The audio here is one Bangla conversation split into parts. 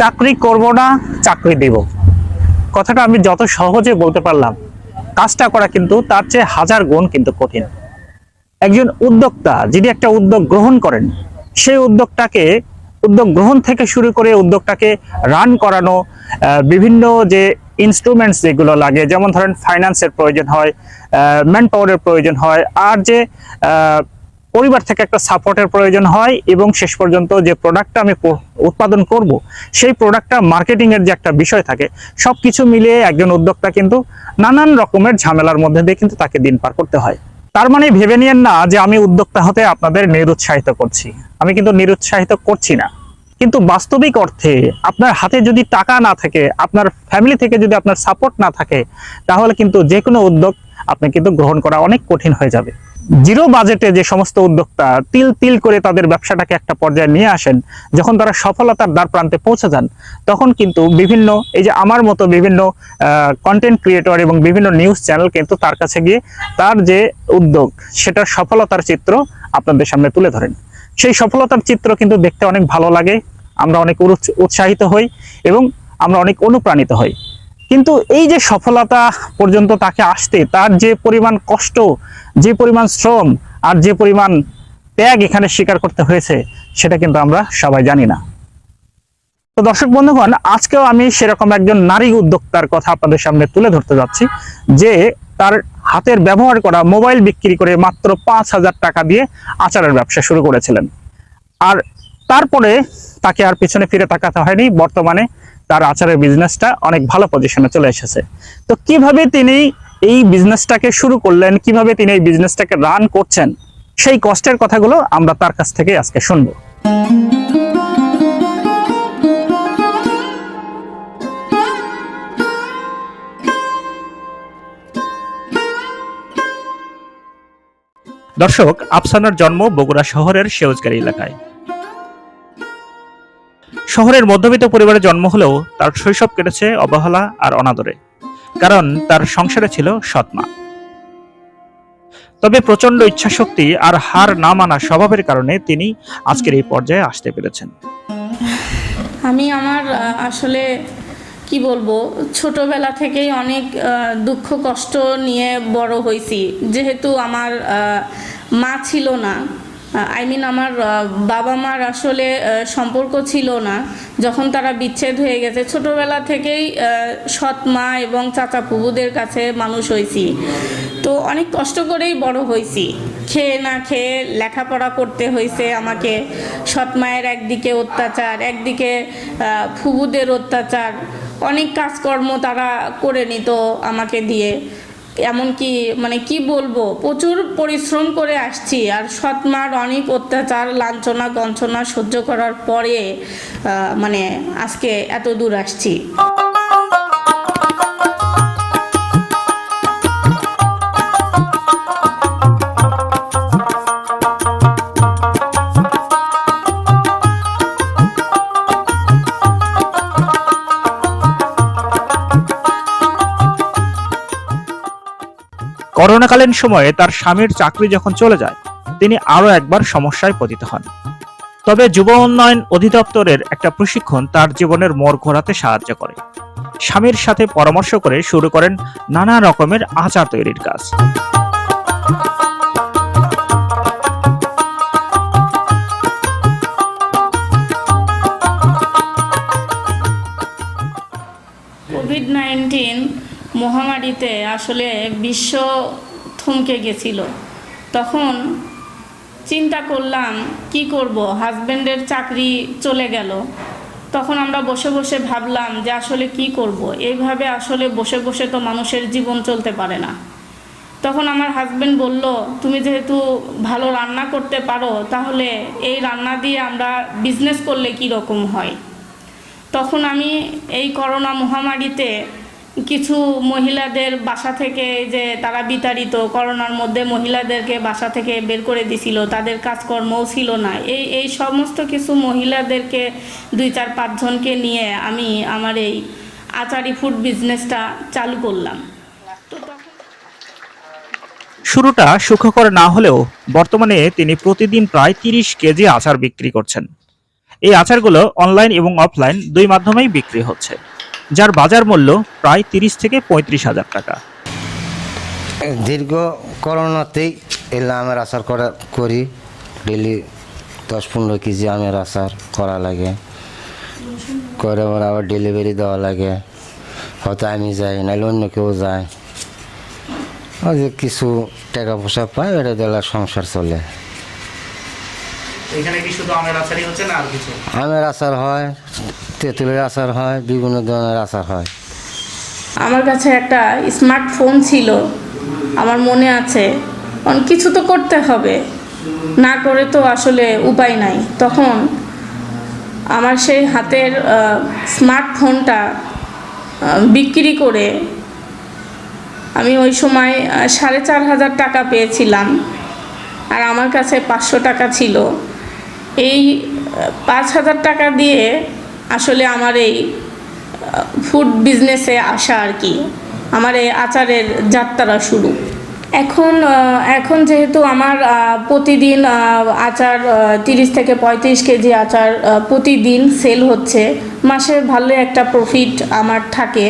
চাকরি করব না, চাকরি দেব। কথাটা আমি যত সহজে বলতে পারলাম, কাজটা করা কিন্তু তার চেয়ে হাজার গুণ কিন্তু কঠিন। একজন উদ্যোক্তা যিনি একটা উদ্যোগ গ্রহণ করেন, সেই উদ্যোগটাকে উদ্যোগ গ্রহণ থেকে শুরু করে উদ্যোগটাকে রান করানো বিভিন্ন যে ইনস্ট্রুমেন্টস যেগুলো লাগে, যেমন ধরেন ফাইন্যান্সের প্রয়োজন হয় ম্যান পাওয়ারের প্রয়োজন হয়, আর যে পরিবার থেকে একটা সাপোর্টের প্রয়োজন হয় এবং শেষ পর্যন্ত যে প্রোডাক্টটা আমি উৎপাদন করব, সেই প্রোডাক্টটা মার্কেটিং এর যে একটা বিষয় থাকে, সবকিছু মিলিয়ে একজন উদ্যোক্তা কিন্তু নানান রকমের ঝামেলার মধ্যে দিয়ে কিন্তু তাকে দিন পার করতে হয়। তার মানে ভেবে নিয়েন না যে আমি উদ্যোক্তা হতে আপনাদের নিরুৎসাহিত করছি। আমি কিন্তু নিরুৎসাহিত করছি না। কিন্তু বাস্তবিক অর্থে আপনার হাতে যদি টাকা না থাকে, আপনার ফ্যামিলি থেকে যদি আপনার সাপোর্ট না থাকে, তাহলে কিন্তু যে কোনো উদ্যোগ আপনি কিন্তু গ্রহণ করা অনেক কঠিন হয়ে যাবে। জিরো বাজেটে যে সমস্ত উদ্যোক্তা তিল তিল করে তাদের ব্যবসাটাকে একটা পর্যায়ে নিয়ে আসেন, যখন তারা সফলতার দ্বার প্রান্তে পৌঁছে যান, তখন কিন্তু বিভিন্ন, এই যে আমার মতো বিভিন্ন কন্টেন্ট ক্রিয়েটর এবং বিভিন্ন নিউজ চ্যানেল কিন্তু তার কাছে গিয়ে তার যে উদ্যোগ, সেটার সফলতার চিত্র আপনাদের সামনে তুলে ধরেন। সেই সফলতার চিত্র কিন্তু দেখতে অনেক ভালো লাগে, আমরা অনেক উৎসাহিত হই এবং আমরা অনেক অনুপ্রাণিত হই। কিন্তু এই যে সফলতা পর্যন্ত তাকে আসতে, তার যে পরিমাণ কষ্ট, যে পরিমাণ শ্রম আর যে পরিমাণ ত্যাগ এখানে স্বীকার করতে হয়েছে, সেটা কিন্তু আমরা সবাই জানি না। তো দর্শক বন্ধুগণ, আজকেও আমি সেরকম একজন নারী উদ্যোক্তার কথা আপনাদের সামনে তুলে ধরতে যাচ্ছি, যে তার হাতের ব্যবহার করা, মোবাইল বিক্রি করে মাত্র পাঁচ হাজার টাকা দিয়ে আচারের ব্যবসা শুরু করেছিলেন। আর তারপরে তাকে আর পিছনে ফিরে তাকাতে হয়নি, বর্তমানে তার আচারের বিজনেসটা অনেক ভালো পজিশনে চলে এসেছে। তো কীভাবে তিনি এই বিজনেসটাকে শুরু করলেন, কীভাবে তিনি এই বিজনেসটাকে রান করছেন, সেই কষ্টের কথাগুলো আমরা তার কাছ থেকে আজকে শুনব। দর্শক, আফসানার জন্ম বগুড়া শহরের সেউজগাড়ি এলাকায়। শহরের মধ্যবিত্ত পরিবারে জন্ম হলেও তার শৈশব কেটেছে অবহেলা আর অনাদরে, কারণ তার সংসারে ছিল সৎমা। তবে প্রচণ্ড ইচ্ছাশক্তি আর হার না মানা স্বভাবের কারণে তিনি আজকের এই পর্যায়ে আসতে পেরেছেন। আমি আমার আসলে কি বলব, ছোটবেলা থেকেই অনেক দুঃখ কষ্ট নিয়ে বড় হয়েছি। যেহেতু আমার মা ছিল না আই মিন আমার বাবা মার আসলে সম্পর্ক ছিল না। যখন তারা বিচ্ছেদ হয়ে গেছে, ছোটবেলা থেকেই সৎ মা এবং চাচা পুবুদের কাছে মানুষ হয়েছি। তো অনেক কষ্ট করেই বড় হয়েছি। খেয়ে না খেয়ে লেখাপড়া করতে হয়েছে আমাকে। সৎ মায়ের একদিকে অত্যাচার, একদিকে ফুবুদের অত্যাচার। অনেক কাজকর্ম তারা করে নিত আমাকে দিয়ে। এমনকি মানে কি বলব, প্রচুর পরিশ্রম করে আসছি। আর সৎ মার অনেক অত্যাচার, লাঞ্ছনা, গঞ্ছনা সহ্য করার পরে মানে আজকে এত দূর আসছি। করোনাকালীন সময়ে তার স্বামীর চাকরি যখন চলে যায়, তিনি আরও একবার সমস্যায় পতিত হন। তবে যুব উন্নয়ন অধিদপ্তরের একটা প্রশিক্ষণ তার জীবনের মোড় ঘোরাতে সাহায্য করে। স্বামীর সাথে পরামর্শ করে শুরু করেন নানা রকমের আচার তৈরির কাজ। কোভিড নাইন্টিন মহামারীতে আসলে বিশ্ব থমকে গেছিল। তখন চিন্তা করলাম, কি করব? হাজব্যান্ডের চাকরি চলে গেল। তখন আমরা বসে বসে ভাবলাম যে আসলে কি করব? এইভাবে আসলে বসে বসে তো মানুষের জীবন চলতে পারে না। তখন আমার হাজব্যান্ড বলল, তুমি যেহেতু ভালো রান্না করতে পারো, তাহলে এই রান্না দিয়ে আমরা বিজনেস করলে কি রকম হয়? তখন আমি এই করোনা মহামারীতে কিছু মহিলাদের বাসা থেকে যে তারা বিতাড়িত, করোনার মধ্যে মহিলাদেরকে বাসা থেকে বের করে দিছিল, তাদের কাজকর্মও ছিল না। এই এই সমস্ত কিছু মহিলাদেরকে দুই চার পাঁচজনকে নিয়ে আমি আমার এই আচারি ফুড বিজনেসটা চালু করলাম। শুরুটা সুখকর না হলেও বর্তমানে তিনি প্রতিদিন প্রায় তিরিশ কেজি আচার বিক্রি করছেন। এই আচারগুলো অনলাইন এবং অফলাইন দুই মাধ্যমেই বিক্রি হচ্ছে। যার বাজার মূল্য প্রায় তিরিশ থেকে পঁয়ত্রিশ হাজার টাকা। দীর্ঘ করোনাতেই এলে আমের আচার করা করি। ডেলি দশ পনেরো কেজি আমের আচার করা লাগে। করে পরে আবার ডেলিভারি দেওয়া লাগে। হয়তো আমি যাই, নাহলে অন্য কেউ যায়। কিছু টাকা পয়সা পাই এটা দিলে সংসার চলে। এখানে কি শুধু আমের আচারই হচ্ছে না আর কিছু? আমের আচার হয় তেঁতুলের আচার হয় বিভিন্ন ধরনের আচার হয়। আমার কাছে একটা স্মার্টফোন ছিল। আমার মনে আছে কারণ কিছু তো করতে হবে। না করে তো আসলে উপায় নাই। তখন আমার সেই হাতের স্মার্টফোনটা বিক্রি করে আমি ওই সময় সাড়ে চার হাজার টাকা পেয়েছিলাম। আর আমার কাছে পাঁচশো টাকা ছিল। এই পাঁচ হাজার টাকা দিয়ে আসলে আমার এই ফুড বিজনেসে আসা আর কি। আমার এই আচারের যাত্রা শুরু। এখন এখন যেহেতু আমার প্রতিদিন আচার তিরিশ থেকে পঁয়ত্রিশ কেজি আচার প্রতিদিন সেল হচ্ছে, মাসে ভালো একটা প্রফিট আমার থাকে।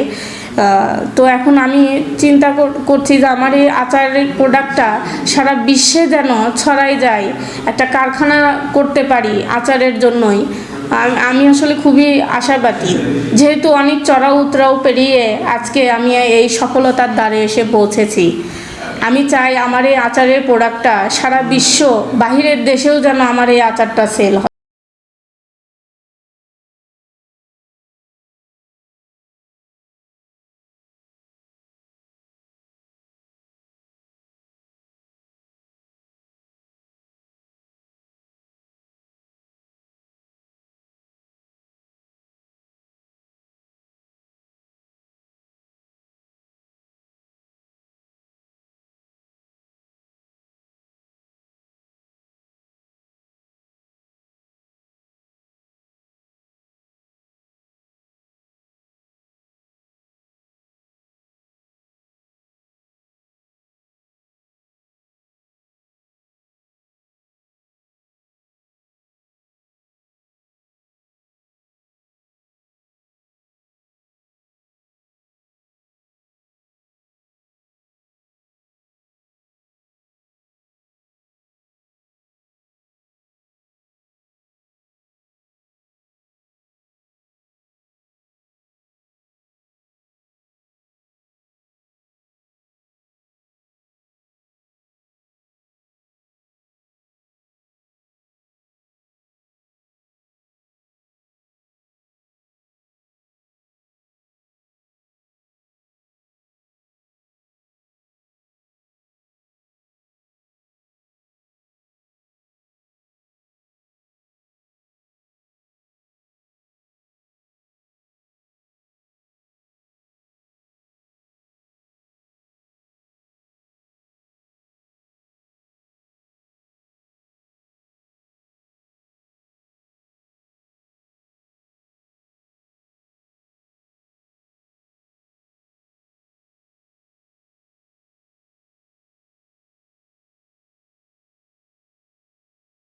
তো এখন আমি চিন্তা কর- করছি যে আমার এই আচারের প্রোডাক্টটা সারা বিশ্বে যেন ছড়াই যায়, একটা কারখানা করতে পারি আচারের জন্যই। আমি আসলে খুবই আশাবাদী। যেহেতু অনেক চড়া উতরাও পেরিয়ে আজকে আমি এই সফলতার দ্বারে এসে পৌঁছেছি। আমি চাই আমার এই আচারের প্রোডাক্টটা সারা বিশ্ব, বাহিরের দেশেও যেন আমার এই আচারটা সেল হয়।